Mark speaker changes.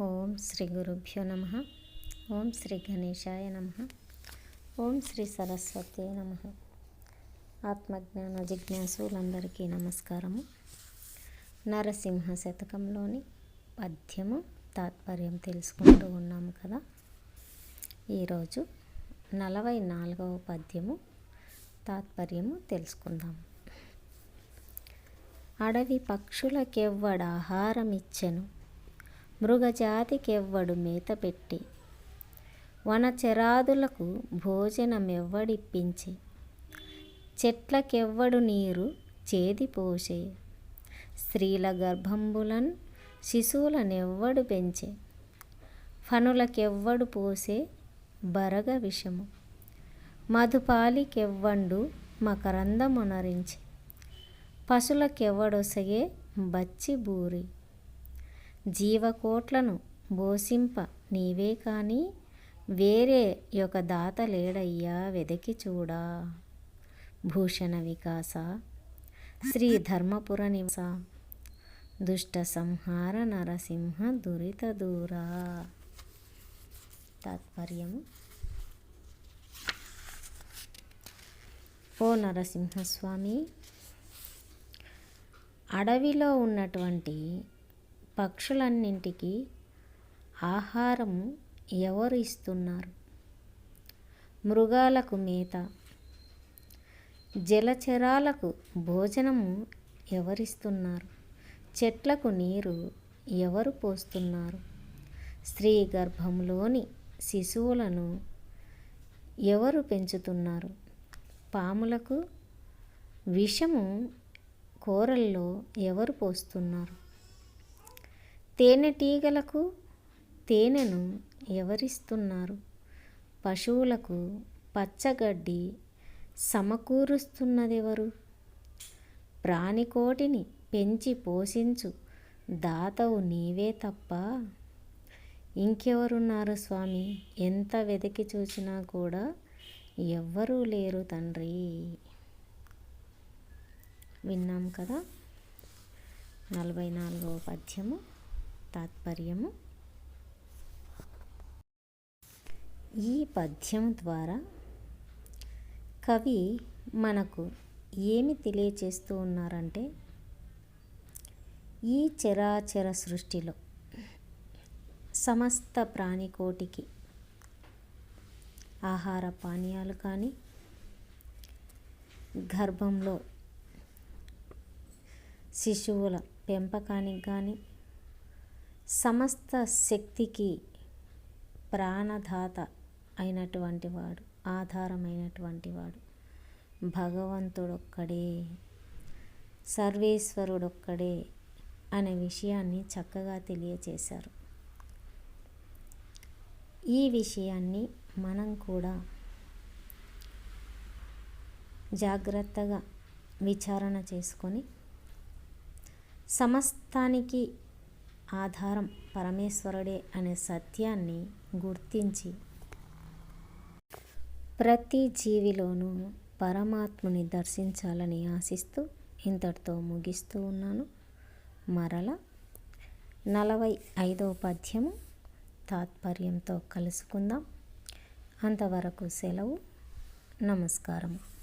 Speaker 1: ఓం శ్రీ గురుభ్యో నమ. ఓం శ్రీ గణేశాయ నమ. ఓం శ్రీ సరస్వతి నమ. ఆత్మజ్ఞాన జిజ్ఞాసులందరికీ నమస్కారము. నరసింహ శతకంలోని పద్యము తాత్పర్యం తెలుసుకుంటూ ఉన్నాము కదా. ఈరోజు నలభై నాలుగవ పద్యము తాత్పర్యము తెలుసుకుందాము. అడవి పక్షులకెవ్వడాహారమిచ్చెను మృగజాతికెవ్వడు మేత పెట్టి వనచరాదులకు భోజనమెవ్వడిప్పించి చెట్లకెవ్వడు నీరు చేదిపోసే స్త్రీల గర్భంబులన్ శిశువులనెవ్వడు పెంచే ఫనులకెవ్వడు పోసే బరగ విషము మధుపాలికెవ్వండు మకరందమునరించి పశులకెవ్వడొసగే బచ్చి బూరి జీవకోట్లను బోసింప నీవే కానీ వేరే యొక్క దాత లేడయ్యా వెదకి చూడా. భూషణ వికాస శ్రీ ధర్మపుర నివాస దుష్ట సంహార నరసింహ దురిత దూరా. తాత్పర్యము? ఓ నరసింహస్వామి అడవిలో ఉన్నటువంటి పక్షులన్నింటికి ఆహారం ఎవరు ఇస్తున్నారు? మృగాలకు మేత. జలచరాలకు భోజనము ఎవరిస్తున్నారు? చెట్లకు నీరు ఎవరు పోస్తున్నారు? స్త్రీ గర్భంలోని శిశువులను ఎవరు పెంచుతున్నారు? పాములకు విషము కూరల్లో ఎవరు పోస్తున్నారు? తేనెటీగలకు తేనెను ఎవరిస్తున్నారు? పశువులకు పచ్చగడ్డి సమకూరుస్తున్నదెవరు? ప్రాణికోటిని పెంచి పోషించు దాతవు నీవే తప్ప ఇంకెవరున్నారు స్వామి? ఎంత వెతికి చూసినా కూడా ఎవ్వరూ లేరు తండ్రి. విన్నాం కదా? నలభై నాలుగవ పద్యము. తాత్పర్యము. ఈ పద్యం ద్వారా కవి మనకు ఏమి తెలియచేస్తూ ఉన్నారంటే ఈ చరాచర సృష్టిలో సమస్త ప్రాణికోటికి ఆహార పానీయాలు కానీ గర్భంలో శిశువుల పెంపకానికి కానీ సమస్త శక్తికి ప్రాణదాత అయినటువంటి వాడు ఆధారమైనటువంటి వాడు. భగవంతుడొక్కడే సర్వేశ్వరుడొక్కడే అనే విషయాన్ని చక్కగా తెలియచేశారు. ఈ విషయాన్ని మనం కూడా జాగ్రత్తగా విచారణ చేసుకొని సమస్తానికి ఆధారం పరమేశ్వరుడే అనే సత్యాన్ని గుర్తించి ప్రతి జీవిలోనూ పరమాత్ముని దర్శించాలని ఆశిస్తూ ఇంతటితో ముగిస్తూ ఉన్నాను. మరల నలభై ఐదవ పద్యము తాత్పర్యంతో కలుసుకుందాం. అంతవరకు సెలవు. నమస్కారము.